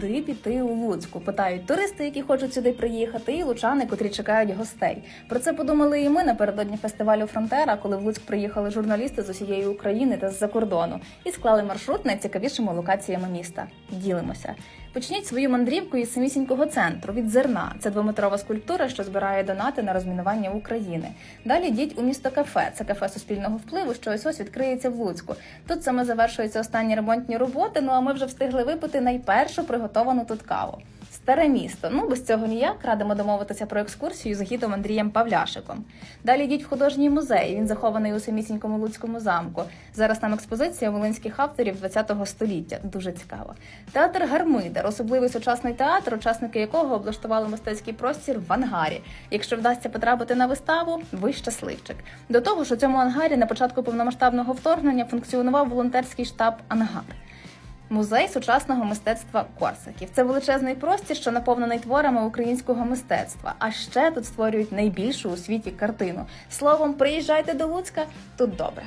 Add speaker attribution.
Speaker 1: куди піти у Луцьку? Питають туристи, які хочуть сюди приїхати, і лучани, котрі чекають гостей. Про це подумали і ми напередодні фестивалю Фронтера, коли в Луцьк приїхали журналісти з усієї України та з-за кордону і склали маршрут найцікавішими локаціями міста. Ділимося. Почніть свою мандрівку із самісінького центру від зерна. Це двометрова скульптура, що збирає донати на розмінування України. Далі йдіть у місто кафе. Це кафе суспільного впливу, що ось ось відкриється в Луцьку. Тут саме завершуються останні ремонтні роботи. Ну а ми вже встигли випити найпершу приготовану тут каву. Старе місто. Ну без цього ніяк радимо домовитися про екскурсію з гідом Андрієм Павляшиком. Далі йдіть в художній музей. Він захований у самісінькому Луцькому замку. Зараз там експозиція волинських авторів ХХ століття. Дуже цікаво. Театр Гармидер, особливий сучасний театр, учасники якого облаштували мистецький простір в ангарі. Якщо вдасться потрапити на виставу, ви щасливчик. До того ж, у цьому ангарі на початку повномасштабного вторгнення функціонував волонтерський штаб Ангар. Музей сучасного мистецтва Корсаків. Це величезний простір, що наповнений творами українського мистецтва. А ще тут створюють найбільшу у світі картину. Словом, приїжджайте до Луцька, тут добре.